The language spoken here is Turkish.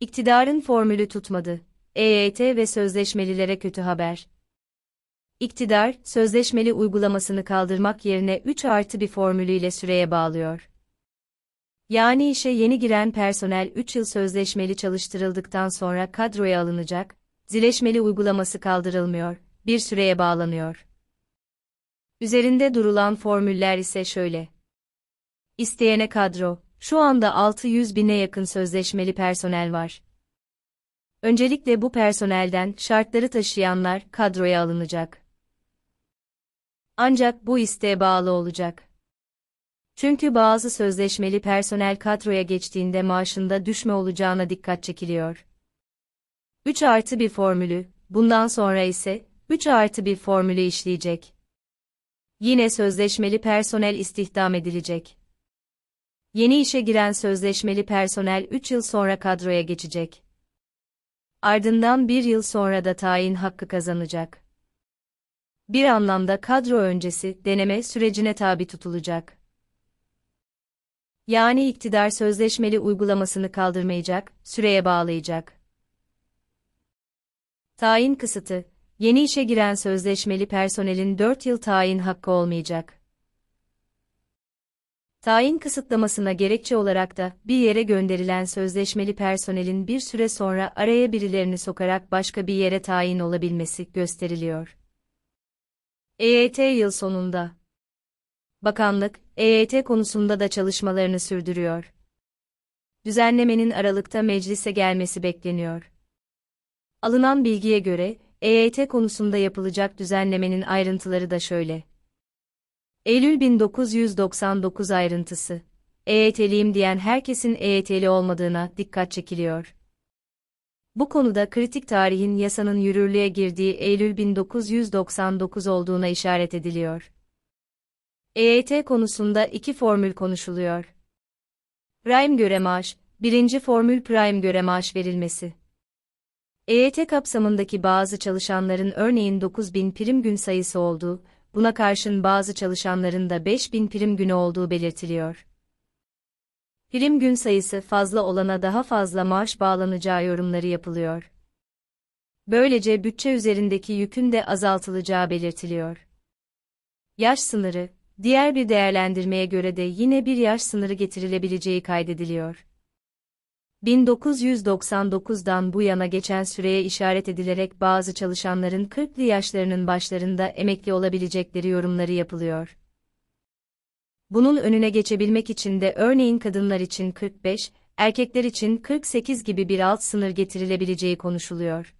İktidarın formülü tutmadı. EYT ve sözleşmelilere kötü haber. İktidar, sözleşmeli uygulamasını kaldırmak yerine 3 artı bir formülüyle süreye bağlıyor. Yani işe yeni giren personel 3 yıl sözleşmeli çalıştırıldıktan sonra kadroya alınacak, zileşmeli uygulaması kaldırılmıyor, bir süreye bağlanıyor. Üzerinde durulan formüller ise şöyle. İsteyene kadro, şu anda 600 bine yakın sözleşmeli personel var. Öncelikle bu personelden şartları taşıyanlar kadroya alınacak. Ancak bu isteğe bağlı olacak. Çünkü bazı sözleşmeli personel kadroya geçtiğinde maaşında düşme olacağına dikkat çekiliyor. 3 artı bir formülü, bundan sonra ise 3 artı bir formülü işleyecek. Yine sözleşmeli personel istihdam edilecek. Yeni işe giren sözleşmeli personel 3 yıl sonra kadroya geçecek. Ardından 1 yıl sonra da tayin hakkı kazanacak. Bir anlamda kadro öncesi deneme sürecine tabi tutulacak. Yani iktidar sözleşmeli uygulamasını kaldırmayacak, süreye bağlayacak. Tayin kısıtı, yeni işe giren sözleşmeli personelin 4 yıl tayin hakkı olmayacak. Tayin kısıtlamasına gerekçe olarak da bir yere gönderilen sözleşmeli personelin bir süre sonra araya birilerini sokarak başka bir yere tayin olabilmesi gösteriliyor. EYT yıl sonunda. Bakanlık, EYT konusunda da çalışmalarını sürdürüyor. Düzenlemenin Aralık'ta meclise gelmesi bekleniyor. Alınan bilgiye göre, EYT konusunda yapılacak düzenlemenin ayrıntıları da şöyle. Eylül 1999 ayrıntısı. EYT'liyim diyen herkesin EYT'li olmadığına dikkat çekiliyor. Bu konuda kritik tarihin yasanın yürürlüğe girdiği Eylül 1999 olduğuna işaret ediliyor. EYT konusunda iki formül konuşuluyor. Prime göre maaş, birinci formül prime göre maaş verilmesi. EYT kapsamındaki bazı çalışanların örneğin 9000 prim gün sayısı olduğu, buna karşın bazı çalışanların da 5000 prim günü olduğu belirtiliyor. Prim gün sayısı fazla olana daha fazla maaş bağlanacağı yorumları yapılıyor. Böylece bütçe üzerindeki yükün de azaltılacağı belirtiliyor. Yaş sınırı, diğer bir değerlendirmeye göre de yine bir yaş sınırı getirilebileceği kaydediliyor. 1999'dan bu yana geçen süreye işaret edilerek bazı çalışanların 40'lı yaşlarının başlarında emekli olabilecekleri yorumları yapılıyor. Bunun önüne geçebilmek için de örneğin kadınlar için 45, erkekler için 48 gibi bir alt sınır getirilebileceği konuşuluyor.